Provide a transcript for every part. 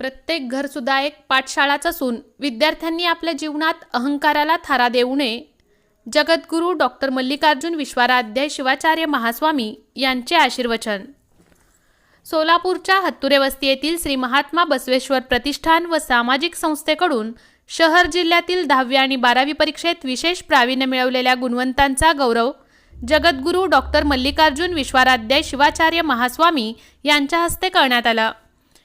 प्रत्येक घरसुद्धा एक पाठशाळाच असून विद्यार्थ्यांनी आपल्या जीवनात अहंकाराला थारा देऊ नये. जगद्गुरू डॉक्टर मल्लिकार्जुन विश्वाराध्याय शिवाचार्य महास्वामी यांचे आशीर्वचन. सोलापूरच्या हत्तुरे वस्ती येथील श्री महात्मा बसवेश्वर प्रतिष्ठान व सामाजिक संस्थेकडून शहर जिल्ह्यातील दहावी आणि बारावी परीक्षेत विशेष प्रावीण्य मिळवलेल्या गुणवंतांचा गौरव जगद्गुरू डॉक्टर मल्लिकार्जुन विश्वाराध्याय शिवाचार्य महास्वामी यांच्या हस्ते करण्यात आला.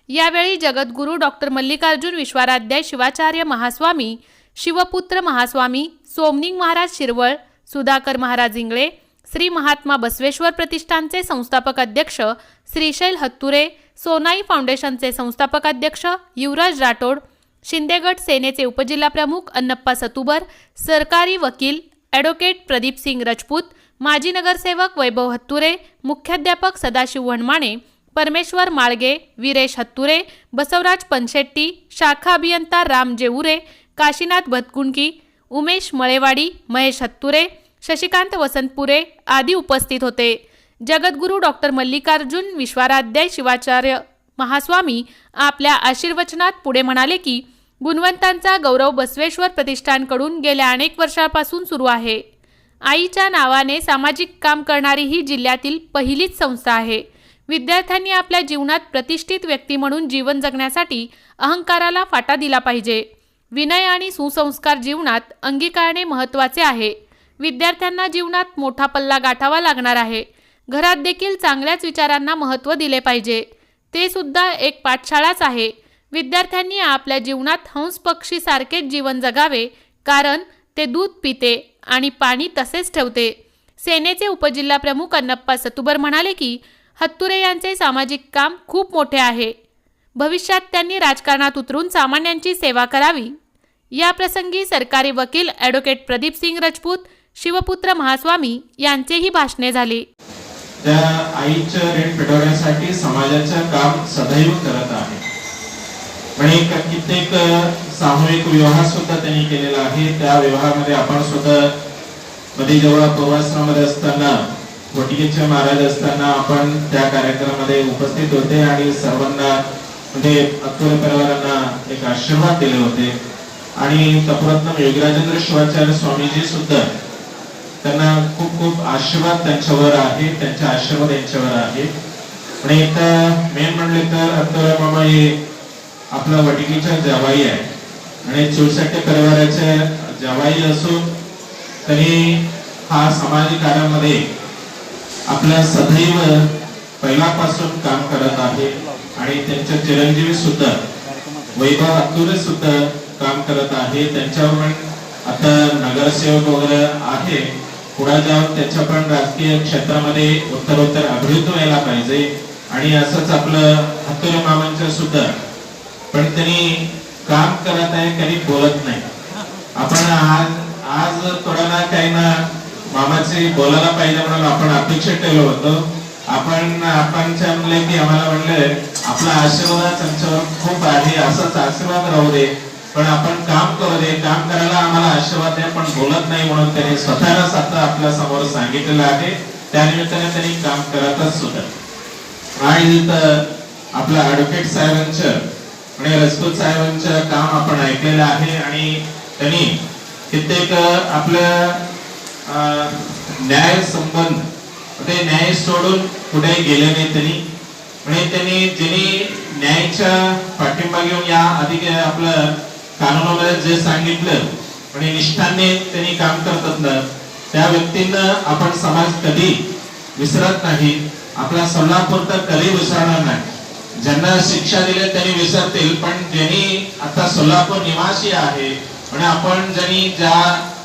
यावेळी जगद्गुरू डॉक्टर मल्लिकार्जुन विश्वाराध्याय शिवाचार्य महास्वामी शिवपुत्र महास्वामी सोमनिंग महाराज शिरवळ सुधाकर महाराज इंगळे श्री महात्मा बसवेश्वर प्रतिष्ठानचे संस्थापक अध्यक्ष श्रीशैल हत्तुरे सोनाई फाउंडेशनचे संस्थापक अध्यक्ष युवराज राठोड शिंदेगड सेनेचे उपजिल्हाप्रमुख अन्नप्पा सतुबर सरकारी वकील ॲडव्होकेट प्रदीप सिंग राजपूत माजी नगरसेवक वैभव हत्तुरे मुख्याध्यापक सदाशिव वणमाणे परमेश्वर माळगे वीरेश हत्तुरे बसवराज पनशेट्टी शाखा अभियंता राम जेऊरे काशीनाथ भतकुंडकी उमेश मळेवाडी महेश हत्तुरे शशिकांत वसंतपुरे आदी उपस्थित होते. जगद्गुरू डॉक्टर मल्लिकार्जुन विश्वाराध्याय शिवाचार्य महास्वामी आपल्या आशीर्वचनात पुढे म्हणाले की गुणवंतांचा गौरव बसवेश्वर प्रतिष्ठानकडून गेल्या अनेक वर्षापासून सुरू आहे. आईच्या नावाने सामाजिक काम करणारी ही जिल्ह्यातील पहिलीच संस्था आहे. विद्यार्थ्यांनी आपल्या जीवनात प्रतिष्ठित व्यक्ती म्हणून जीवन जगण्यासाठी अहंकाराला फाटा दिला पाहिजे. विनय आणि सुसंस्कार जीवनात अंगीकारणे महत्त्वाचे आहे. विद्यार्थ्यांना जीवनात मोठा पल्ला गाठावा लागणार आहे. घरात देखील चांगल्याच विचारांना महत्त्व दिले पाहिजे. ते सुद्धा एक पाठशाळाच आहे. विद्यार्थ्यांनी आपल्या जीवनात हंस पक्षीसारखेच जीवन जगावे कारण ते दूध पिते आणि पाणी तसेच ठेवते. सेनेचे उपजिल्हाप्रमुख अन्नप्पा सतुबर म्हणाले की हत्तुरे यांचे सामाजिक काम खूप मोठे आहे. भविष्यात त्यांनी राजकारणात उतरून सामान्यांची सेवा करावी. या प्रसंगी सरकारी वकील ॲडव्होकेट प्रदीप सिंग राजपूत शिवपुत्र महास्वामी यांचेही भाषणे झाले. त्या आईच्या ऋण पेटवण्यासाठी समाजाचं काम सदैव करत आहे. आणि कित्येक सामूहिक विवाह सुद्धा त्यांनी केलेला आहे. त्या विवाहामध्ये आपण सुद्धा मध्ये जेव्हा पूर्वाश्रमामध्ये असताना वटिकेचे महाराज असताना आपण त्या कार्यक्रमामध्ये उपस्थित होते आणि सर्वांना म्हणजे अतुल परिवारांना एक आशीर्वाद दिले होते. आणि तपरत्न योगराजेंद्र शिवाचार्य स्वामीजी सुद्धा त्यांना खूप खूप आशीर्वाद त्यांच्यावर आहे त्यांचे आशीर्वाद यांच्यावर आहे. आणि इथं मेन म्हणले तर अत्तर मामा हे आपला वटिकेच्या जवाई आहे. आणि चुलसट्टे परिवाराचे जवाई असून तरी हा सामाजिक कार्यामध्ये आपल्या सदैव पहिल्यापासून काम करत आहे आणि त्यांच्या चिरंजीवी सुद्धा वैभव अतुरे सुद्धा काम करत आहे. त्यांच्यावर पण आता नगरसेवक वगैरे आहे. पुढे जाऊन त्याच्या पण राजकीय क्षेत्रामध्ये उत्तरोत्तर अभिवृद्ध व्हायला पाहिजे. आणि असंच आपलं हत्तुरे मामांचं सुद्धा. पण त्यांनी काम करत आहे कधी बोलत नाही. आपण आज आज थोडा ना काही ना मामाचे बोलायला पाहिजे म्हणून आपण अपेक्षा ठेवलं होतं. आपण आपण म्हणले की आम्हाला म्हणले आपला आशीर्वाद त्यांच्यावर खूप आहे असाच आशीर्वाद राहू दे. पण आपण काम करू दे. काम करायला आम्हाला आशीर्वाद द्या. पण बोलत नाही म्हणून त्यांनी स्वतःलाच आता आपल्यासमोर सांगितलेलं आहे. त्यानिमित्ताने त्यांनी काम करतच सुद्धा. आणि तर आपल्या ॲडव्होकेट साहेबांचं आणि रजपूत साहेबांचं काम आपण ऐकलेलं आहे. आणि त्यांनी कित्येक आपल्या न्याय संबंध. ते न्याय सोडून कुठेही गेले नाही त्यांनी. म्हणजे त्यांनी ज्यांनी न्यायाच्या पाठिंबा घेऊन या आधी आपलं कानूनामध्ये जे सांगितलं आणि निष्ठाने त्यांनी काम करतात ना त्या व्यक्तींना आपण समाज कधी विसरत नाही. आपला सोलापूर तर कधी विसरणार नाही. ज्यांना शिक्षा दिले त्यांनी विसरतील पण ज्यांनी आता सोलापूर निवासी आहे आणि आपण ज्यांनी ज्या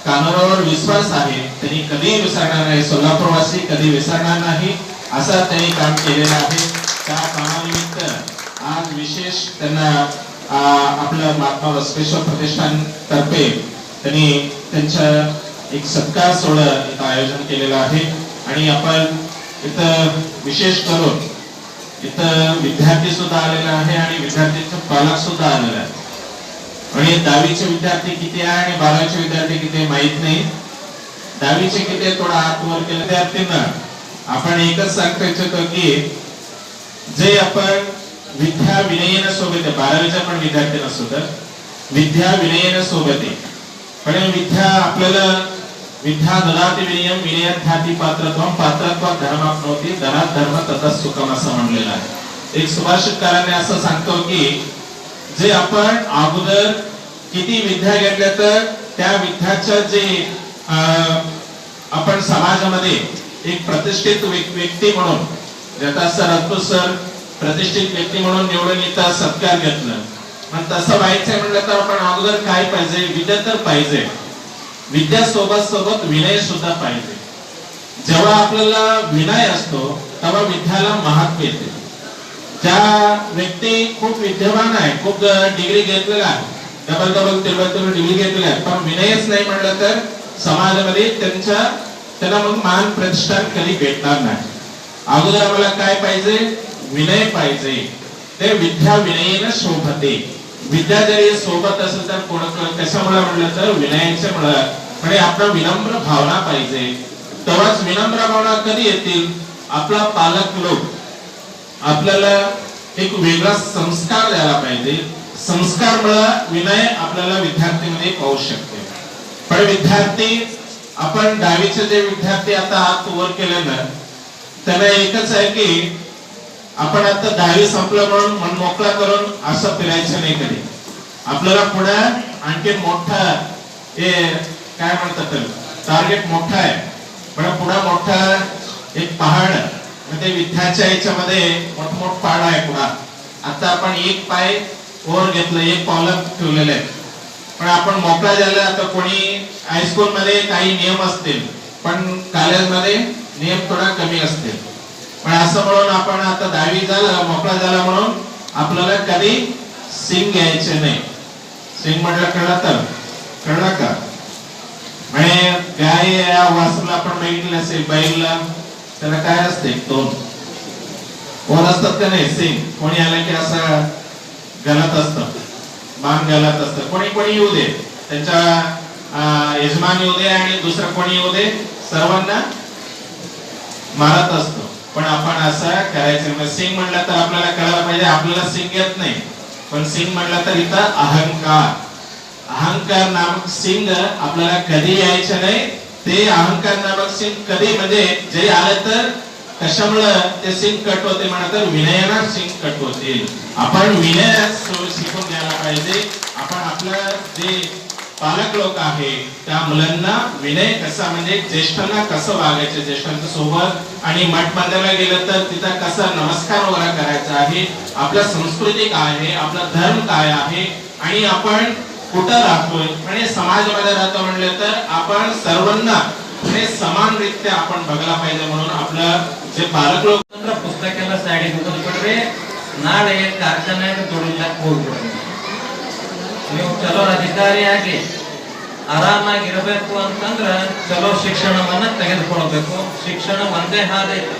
कानोरावर विश्वास आहे. त्यांनी कधीही विसरणार नाही. सोलापूरवासी कधी विसरणार नाही. असं त्यांनी काम केलेलं आहे. त्या कामानिमित्त आज विशेष त्यांना आपलं महात्मा बसवेश्वर प्रतिष्ठान तर्फे त्यांनी त्यांच्या एक सत्कार सोहळा इथं आयोजन केलेलं आहे. आणि आपण इथं विशेष करून इथं विद्यार्थी सुद्धा आलेला आहे आणि विद्यार्थीचे पालक सुद्धा आलेला आहे. आणि दहावीचे विद्यार्थी किती आहे आणि बारावीचे विद्यार्थी किती माहीत नाही. दहावीचे किती थोडा हात वर विद्यार्थ्यांना आपण एकच सांगता इच्छितो की जे आपण विद्या विनयन सोबत बारावीच्या पण विद्यार्थी नसतो तर विद्या विनयन सोबते पण विद्या आपल्याला विद्या ददाती विनयम विनयध्याती पात्रत्व पात्रत्व धर्माप्नोती धनात धर्म तथा सुखम असं म्हणलेलं आहे. एक सुभाषितकाराने असं सांगतो की जे आपण अगोदर किती विद्या घेतल्या तर त्या विद्याच्या जे आपण समाजामध्ये एक प्रतिष्ठित व्यक्ती म्हणून ज्याचा सर सर प्रतिष्ठित व्यक्ती म्हणून निवडून येतात सत्कार घेतलं. पण तसं व्हायचंय म्हणलं तर आपण अगोदर काय पाहिजे? विद्या तर पाहिजे. विद्या सोबत सोबत विनय सुद्धा पाहिजे. जेव्हा आपल्याला विनय असतो तेव्हा विद्याला महत्त्व येते. ज्या व्यक्ती खूप विद्यमान आहे. खूप डिग्री घेतलेला आहे. Double double table table degree घेतलेल्या आहेत पण विनयच नाही म्हणलं तर समाजामध्ये त्यांच्या त्यांना मग मान प्रतिष्ठान कधी भेटणार नाही. अगोदर आम्हाला काय पाहिजे? विनय पाहिजे. ते विद्या विनयेन शोभते. विद्या जरी सोबत असेल तर कोण कशामुळे म्हणलं तर विनयाच्या मुळे म्हणजे आपला विनम्र भावना पाहिजे. तेव्हाच विनम्र भावना कधी येतील? आपला पालक लोक. आपल्याला एक वेगळा संस्कार द्यायला पाहिजे. संस्कार विनय आपल्याला विद्यार्थीमध्ये पाहू शकते. पण विद्यार्थी आपण दहावीचे जे विद्यार्थी आता हात वर केले ना त्यांना एकच आहे की आपण आता दहावी संपलं म्हणून मन मोकळा करून असं फिरायचं नाही कधी. आपल्याला पुढे आणखी मोठा हे काय म्हणतात टार्गेट मोठा आहे. पण पुढे मोठा एक पहाड म्हणजे विद्याच्या याच्यामध्ये मोठमोठ पाड आहे पुढा आता आपण एक पाय वर घेतलं एक पावलं ठेवलेलं आहे. पण आपण मोकळा झाला आता कोणी हायस्कूल मध्ये काही नियम असतील पण कॉलेजमध्ये नियम थोडा कमी असतील. पण असं म्हणून आपण आता दहावी झाला मोकळा झाला म्हणून आपल्याला कधी सिंग घ्यायचे नाही. सिंग म्हटलं कळलं तर? कळलं का? म्हणजे गाय या वासरूला आपण बघितलं असेल बैलला त्याला काय असते दोन. कोण असतात का नाही? सिंग कोणी आलं की असं गलत असतं. मान गलत असतं. कोणी कोणी येऊ दे. त्यांच्या यजमान येऊ दे आणि दुसरं कोणी येऊ दे सर्वांना मारत असतो. पण आपण असं करायचं सिंग म्हणलं तर आपल्याला कळायला पाहिजे आपल्याला सिंग येत नाही. पण सिंग म्हणलं तर इथं अहंकार. अहंकार नामक सिंग आपल्याला कधी यायचं नाही ते अहंकार नामक सिंग कधी म्हणजे जे आलं तर कशामुळं ते सिंग कट होते म्हणा तर विनयाना सिंग कट होतील. आपण विनय शिकून घ्यायला पाहिजे. आपण आपलं जे पालक लोक आहे त्या मुलांना विनय कसा म्हणजे ज्येष्ठांना कसं वागायचं ज्येष्ठांच्या सोबत? आणि मठ बांधायला गेलं तर तिथं कसं नमस्कार वगैरे करायचा आहे? आपला संस्कृती काय आहे? आपला धर्म काय आहे? आणि आपण कुठं राहतोय आणि समाजामध्ये राहतो म्हणलं तर आपण सर्वांना म्हणजे समानरित्या आपण बघायला पाहिजे म्हणून आपलं जे पालक लोक ಅಂದ್ರೆ ಪುಸ್ತಕ ಎಲ್ಲ ಸೈಡಿಗೆ ಬಿಟ್ಬಿಡ್ರಿ ನಾಳೆ ಕಾರ್ಖಾನೆಗೆ ದುಡಿಲಕ್ಕೆ ಹೋಗ್ಬಿಡ್ರಿ ನೀವು ಚಲೋ ಅಧಿಕಾರಿಯಾಗಿ ಆರಾಮಾಗಿ ಇರಬೇಕು ಅಂತಂದ್ರ ಚಲೋ ಶಿಕ್ಷಣವನ್ನ ತೆಗೆದುಕೊಳ್ಬೇಕು ಶಿಕ್ಷಣ ಒಂದೇ ಹಾದೈತಿ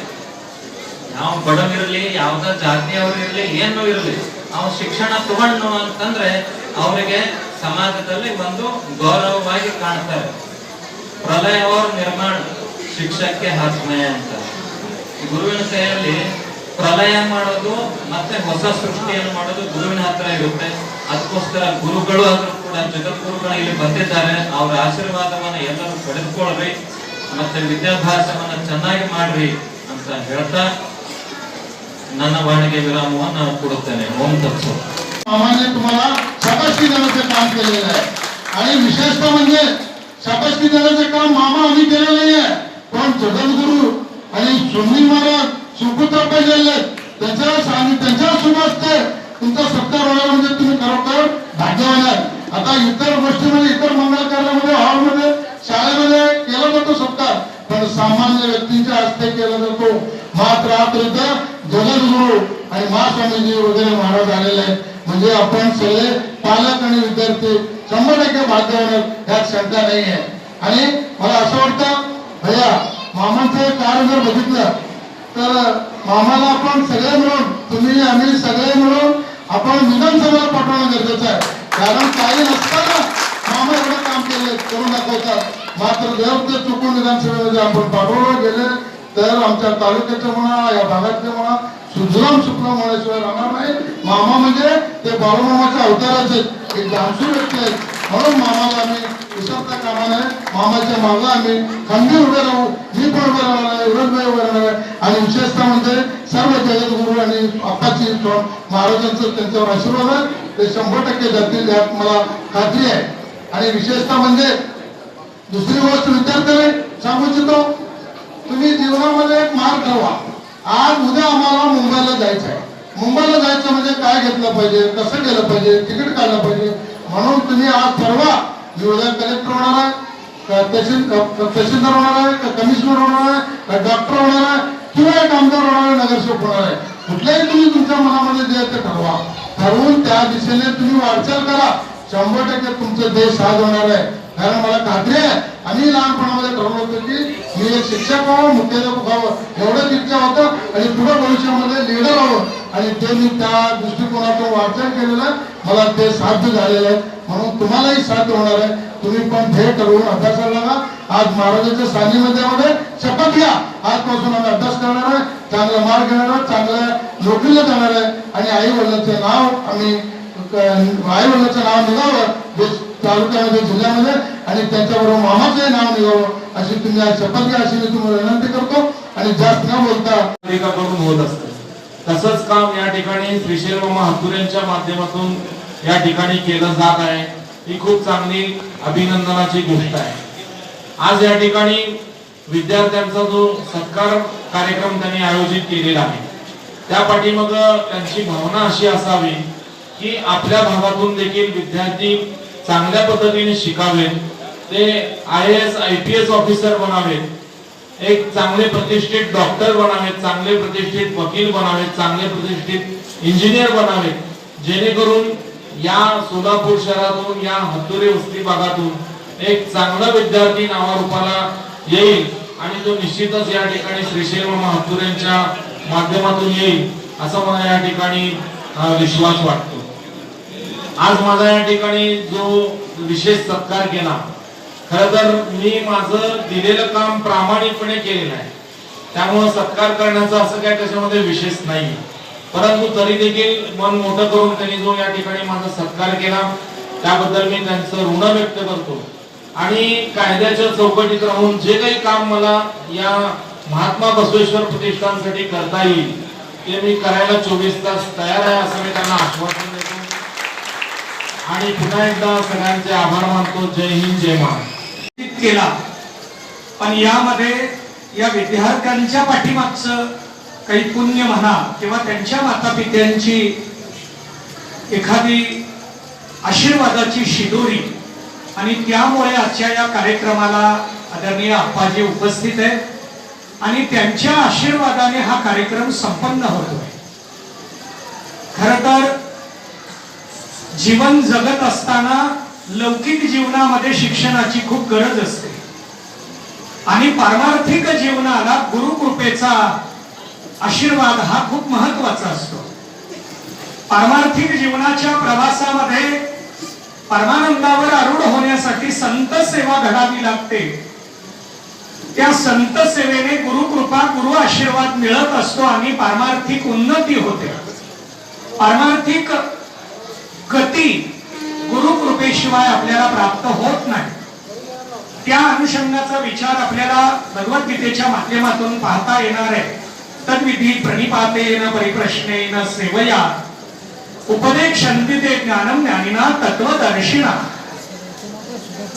ಯಾವ ಬಡವಿರ್ಲಿ ಯಾವ್ದ ಜಾತಿಯವ್ರು ಇರ್ಲಿ ಏನು ಇರ್ಲಿ ಅವ್ನು ಶಿಕ್ಷಣ ತಗೊಂಡು ಅಂತಂದ್ರೆ ಅವರಿಗೆ ಸಮಾಜದಲ್ಲಿ ಒಂದು ಗೌರವವಾಗಿ ಕಾಣ್ತಾರೆ. ಪ್ರಲಯವರ ನಿರ್ಮಾಣ, ಶಿಕ್ಷಕ್ಕೆ ಹಸ್ಮೆ ಅಂತ. ಗುರುವಿನ ಕೈಯಲ್ಲಿ ಪ್ರಲಯ ಮಾಡೋದು ಮತ್ತೆ ಹೊಸ ಸೃಷ್ಟಿಯನ್ನು ಮಾಡೋದು ಗುರುವಿನ ಹತ್ರ ಇರುತ್ತೆ. ಅದಕ್ಕೋಸ್ಕರ ಗುರುಗಳು ಆದರೂ ಕೂಡ ಜಗದ್ಗುರುಗಳು ಇಲ್ಲಿ ಬಂದಿದ್ದಾರೆ. ಅವರ ಆಶೀರ್ವಾದವನ್ನ ಎಲ್ಲರೂ ಪಡೆದುಕೊಳ್ರಿ, ಮತ್ತೆ ವಿದ್ಯಾಭ್ಯಾಸವನ್ನ ಚೆನ್ನಾಗಿ ಮಾಡ್ರಿ ಅಂತ ಹೇಳ್ತಾ ನನ್ನ ವಾಣಿಗೆ ವಿರಾಮವನ್ನು ಕೊಡುತ್ತೇನೆ. ಓಂ ತುಂಬ शाबासकी देण्याचं काम केलेलं आहे. आणि विशेषतः म्हणजे शाबासकी देण्याचं काम मामा आम्ही केलं नाही आहे पण जगद्गुरु आणि सुनील महाराज सुपुत्र गेले त्याच्या आणि त्यांच्या सुभाषते तुमचा सत्कार होणार म्हणजे तुम्ही खरोखर भाग्यवान आहे. आता इतर गोष्टीमध्ये इतर मंगल कार्यामध्ये हॉलमध्ये शाळेमध्ये केला जातो सत्कार पण सामान्य व्यक्तींच्या हस्ते केला जातो. मात्र आता इथं जगद्गुरु आणि महास्वामीजी वगैरे महाराज आलेले आहेत. म्हणजे आपण सगळे पालक आणि विद्यार्थी शंभर टक्के भाग्यवान यात शंका नाही आहे. आणि मला असं वाटतं भैया मामांचं कार्य जर बघितलं तर मामाला आपण सगळे मिळून तुम्ही आम्ही सगळे मिळून आपण विधानसभेला पाठवणं गरजेचं आहे. कारण काही नसताना मामा एवढं काम केले करून दाखवतात. मात्र देव ते चुकून विधानसभेमध्ये आपण पाठवलं गेले तर आमच्या तालुक्याचं म्हणा या भागातले म्हणा सुजलाम सुफलाम होण्याशिवाय राहणार नाही. मामा म्हणजे ते बाळूमामाच्या अवताराचे एक दानशूर व्यक्ती आहेत. म्हणून मामाला आम्ही विसरता कामा नये मामाच्या मागला आम्ही खंबीर उभे राहू मी पण उभे राहणार आहे उभे राहणार आहे. आणि विशेषतः म्हणजे सर्व जगद्गुरू आणि अप्पाची महाराजांचं त्यांच्यावर आशीर्वाद आहे. ते शंभर टक्के जातील यात मला खात्री आहे. आणि विशेषतः म्हणजे दुसरी गोष्ट विद्यार्थ्याने सांगू इच्छितो तुम्ही जीवनामध्ये एक मार्ग ठरवा आज उद्या आम्हाला मुंबईला जायचं आहे. मुंबईला जायचं म्हणजे काय घेतलं पाहिजे कसं गेलं पाहिजे तिकीट काढलं पाहिजे म्हणून तुम्ही आज ठरवा. मी उद्या कलेक्टर होणार आहे तहसीलदार होणार आहे का कमिशनर होणार आहे का डॉक्टर होणार आहे किंवा एक आमदार होणार आहे नगरसेवक होणार आहे. कुठल्याही तुम्ही तुमच्या मनामध्ये जे ते ठरवा. ठरवून त्या दिशेने तुम्ही वाटचाल करा. शंभर टक्के तुमचं देश साज होणार आहे. कारण मला खात्री आहे. आम्ही लहानपणामध्ये ठरवलं होतं की मी एक शिक्षक व्हावं मुख्याध्यापक व्हावं एवढंच इच्छा होतं आणि पुढे भविष्यामध्ये लिडर व्हावं. आणि ते मी त्या दृष्टिकोनातून वाटचाल केलेलं आहे. मला ते साध्य झालेलं आहे. म्हणून तुम्हालाही साध्य होणार आहे. तुम्ही पण भेट ठरवून अभ्यासाला लागा आज महाराजांच्या सानिध्यामध्ये शपथ घ्या. आजपासून आम्ही अभ्यास करणार आहे. चांगला मार्ग घेणार आहे चांगल्या नोकरीला जाणार आहे. आणि आई वडिलांचं नाव आम्ही आई वडिलांचं नाव निघावं. तालुक्यामध्ये जिल्ह्यामध्ये आणि त्याच्याबरोबर मामाचंही नाव निघावं अशी तुम्ही आज शपथ घ्या अशी मी तुम्हाला विनंती करतो आणि जास्त न बोलता करून होत असतं. तसंच काम या ठिकाणी श्रीशैल मामा हातूर यांच्या माध्यमातून या ठिकाणी केलं जात आहे. ही खूप चांगली अभिनंदनाची गोष्ट आहे. आज या ठिकाणी विद्यार्थ्यांचा जो सत्कार कार्यक्रम त्यांनी आयोजित केलेला आहे त्या पाठीमाग त्यांची भावना अशी असावी की आपल्या भागातून देखील विद्यार्थी चांगल्या पद्धतीने शिकावे ते I S I P S officer बनावेत एक चांगले प्रतिष्ठित डॉक्टर बनावेत चांगले प्रतिष्ठित वकील बनावेत चांगले प्रतिष्ठित इंजिनियर बनावेत जेणेकरून या सोलापूर शहरातून या हत्तुरे वस्ती भागातून एक चांगला विद्यार्थी नावारूपाला येईल आणि तो निश्चितच या ठिकाणी श्रीशैल हत्तुरेंच्या माध्यमातून येईल असं मला या ठिकाणी विश्वास वाटतो. आज माझा या ठिकाणी जो विशेष सत्कार केला खर तर मी माझं दिलेलं काम प्रामाणिकपणे केलेलं आहे. त्यामुळे सत्कार करण्याचं असं काय त्याच्यामध्ये विशेष नाही परंतु तरी देखील मन मोठं करून त्यांनी जो या ठिकाणी माझा सत्कार केला त्याबद्दल मी त्यांचं ऋण व्यक्त करतो. आणि कायद्याच्या चौकटीत राहून जे काही काम मला या महात्मा बसवेश्वर प्रतिष्ठानसाठी करता येईल ते मी करायला चोवीस तास तयार आहे असं मी त्यांना आश्वासन देतो. आणि पुन्हा एकदा सगळ्यांचे आभार मानतो. जय हिंद जय महाराष्ट्र. केला. पण यामध्ये या विद्यार्थ्यांच्या पाठीमागचं काही पुण्य म्हणा किंवा त्यांच्या मातापित्यांची एखादी आशीर्वादाची शिदोरी आणि त्यामुळे आजच्या या कार्यक्रमाला आदरणीय आप्पाजी उपस्थित आहेत आणि त्यांच्या आशीर्वादाने हा कार्यक्रम संपन्न होतोय खर तर जीवन जगत असताना लौकिक जीवनामध्ये शिक्षणाची खूप गरज असते. आणि पारमार्थिक जीवनाला गुरुकृपेचा आशीर्वाद हा खूप महत्त्वाचा असतो. पारमार्थिक जीवनाच्या प्रवासामध्ये परमानंदावर आरूढ होण्यासाठी संत सेवा घडावी लागते. त्या संत सेवेने गुरुकृपा गुरु आशीर्वाद मिळत असतो आणि पारमार्थिक उन्नती होते. पारमार्थिक गती गुरुकृपेशिवाय आपल्याला प्राप्त होत नाही. त्या अनुषंगाचा विचार आपल्याला भगवद्गीतेच्या माध्यमातून पाहता येणार आहे. तद्विधी प्रणिपातेन परिप्रश्नेन सेवया. उपदेक्षन्ति ते ज्ञानम ज्ञानिना तत्वदर्शिना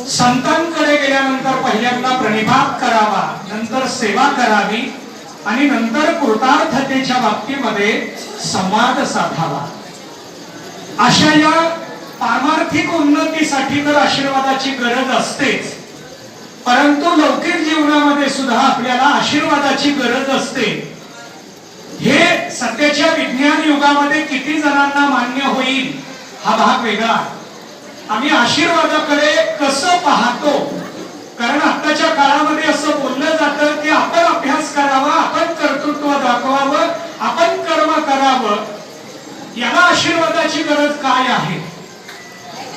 संतांकडे गेल्यानंतर पहिल्यांदा प्रणिपात करावा नंतर सेवा करावी आणि नंतर कृतार्थतेच्या बाबतीमध्ये संवाद साधावा. अशा या पारमार्थिक उन्नतीसाठी तर आशीर्वादाची गरज असतेच. परंतु लौकिक जीवनामध्ये सुद्धा आपल्याला आशीर्वादाची गरज असते. हे सध्याच्या विज्ञान युगामध्ये किती जणांना मान्य होईल हा भाग वेगळा आम्ही आशीर्वादाकडे कसं पाहतो? कारण आताच्या काळामध्ये असं बोललं जातं की आपण अभ्यास करावा आपण कर्तृत्व दाखवावं आपण कर्म करावं. याला आशीर्वादाची गरज काय आहे?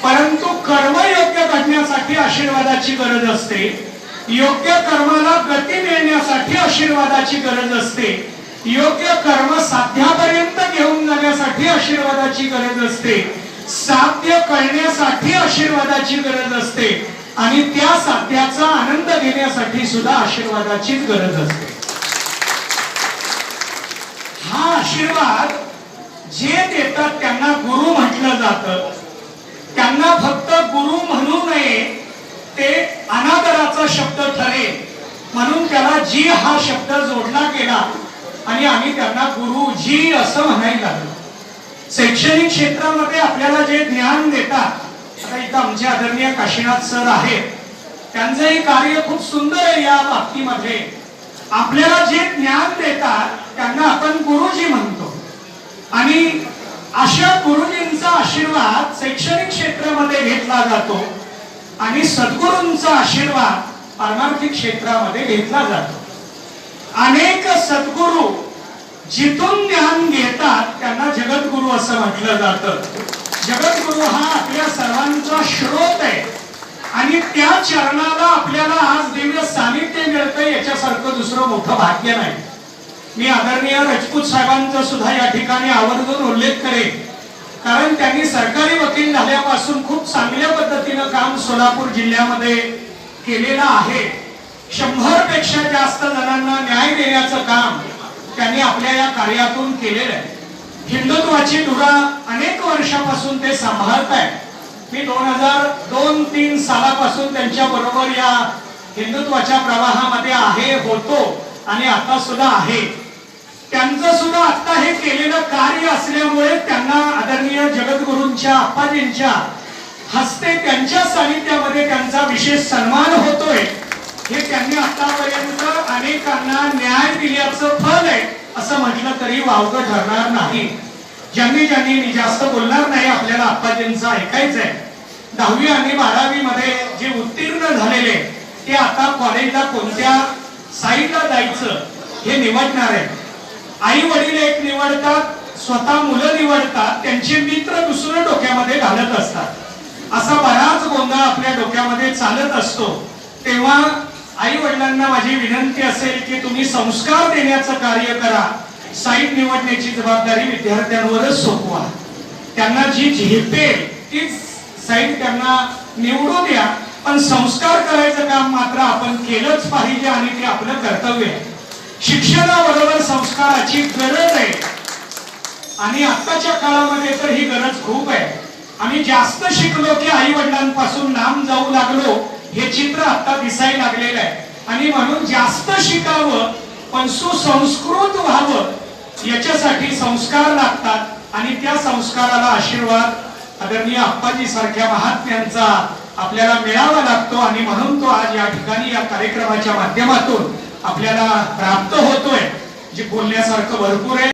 परंतु कर्म योग्य घडण्यासाठी आशीर्वादाची गरज असते. योग्य कर्माला गती मिळण्यासाठी आशीर्वादाची गरज असते. योग्य कर्म साध्यापर्यंत घेऊन जाण्यासाठी आशीर्वादाची गरज असते. साध्य करण्यासाठी आशीर्वादाची गरज असते. आणि त्या साध्याचा आनंद घेण्यासाठी सुद्धा आशीर्वादाचीच गरज असते. हा आशीर्वाद जे देतात त्यांना गुरु म्हटलं जातं. त्यांना फक्त गुरु म्हणू नये ते अनादराचा शब्द ठरेल. म्हणून त्याला जी हा शब्द जोडला गेला आणि आम्ही त्यांना गुरुजी असं म्हणायला लागलो. शैक्षणिक क्षेत्रामध्ये आपल्याला जे ज्ञान देतात आता इथं आमचे आदरणीय काशीनाथ सर आहेत त्यांचंही कार्य खूप सुंदर आहे या बाबतीमध्ये. आपल्याला जे ज्ञान देतात त्यांना आपण गुरुजी म्हणतो. आणि अशा गुरुजींचा आशीर्वाद शैक्षणिक क्षेत्रामध्ये घेतला जातो आणि सद्गुरूंचा आशीर्वाद पारमार्थिक क्षेत्रामध्ये घेतला जातो. अनेक सद्गुरू जिथून ज्ञान घेतात त्यांना जगद्गुरु असं म्हटलं जातं. जगद्गुरु हा आपल्या सर्वांचा स्रोत आहे. आणि त्या चरणाला आपल्याला आज दिव्य सानिध्य मिळतं याच्यासारखं दुसरं मोठं भाग्य नाही. मी आदरणीय राजपूत साहेबांचा सुद्धा या ठिकाणी आवर्जून उल्लेख करेन. कारण त्यांनी सरकारी वकील झाल्यापासून खूप चांगल्या पद्धतीनं काम सोलापूर जिल्ह्यामध्ये केलेलं आहे. शंभरपेक्षा जास्त जणांना न्याय देण्याचं काम त्यांनी आपल्या या कार्यातून केलेलं आहे. हिंदुत्वाची धुरा अनेक वर्षापासून ते सांभाळत आहेत मी दोन हजार दोन तीन सालापासून त्यांच्या बरोबर या हिंदुत्वाच्या प्रवाहामध्ये आहे होतो आणि आता सुद्धा आहे. त्यांचं सुद्धा आता हे केलेलं कार्य असल्यामुळे त्यांना आदरणीय जगद्गुरूंच्या अप्पाजींच्या हस्ते त्यांच्या सानिध्यामध्ये त्यांचा विशेष सन्मान होतोय. हे त्यांनी आतापर्यंत अनेकांना न्याय दिल्याचं फल आहे असं म्हटलं तरी वावगं ठरणार नाही. ज्यांनी ज्यांनी मी जास्त बोलणार नाही आपल्याला अप्पाजींचं ऐकायचं आहे. दहावी आणि बारावी मध्ये जे उत्तीर्ण झालेले ते आता कॉलेजला कोणत्या साईडला जायचं हे निवडणार आहे. आई वडील एक निवडतात स्वतः मुलं निवडतात त्यांचे मित्र दुसरं डोक्यामध्ये घालत असतात. असा बराच गोंधळ आपल्या डोक्यामध्ये चालत असतो. तेव्हा आई वडिलांना माझी विनंती असेल की तुम्ही संस्कार देण्याचं कार्य करा. साईट निवडण्याची जबाबदारी विद्यार्थ्यांवरच सोपवा. त्यांना जी झेपेल तीच साईट त्यांना निवडू द्या. पण संस्कार करायचं काम मात्र आपण केलंच पाहिजे आणि ते आपलं कर्तव्य आहे. शिक्षणाबरोबर संस्काराची गरज आहे. आणि आताच्या काळामध्ये तर ही गरज खूप आहे. आम्ही जास्त शिकलो की आई वडिलांपासून लांब जाऊ लागलो हे चित्र आता दिसायला लागलेलं आहे. आणि म्हणून जास्त शिकावं पण सुसंस्कृत व्हावं याच्यासाठी संस्कार लागतात. आणि त्या संस्काराला आशीर्वाद आदरणीय अप्पाजी सारख्या महात्म्यांचा आपल्याला मिळावा लागतो. आणि म्हणून तो आज या ठिकाणी या कार्यक्रमाच्या माध्यमातून आपल्याला प्राप्त होतोय जे बोलण्यासारखं भरपूर आहे.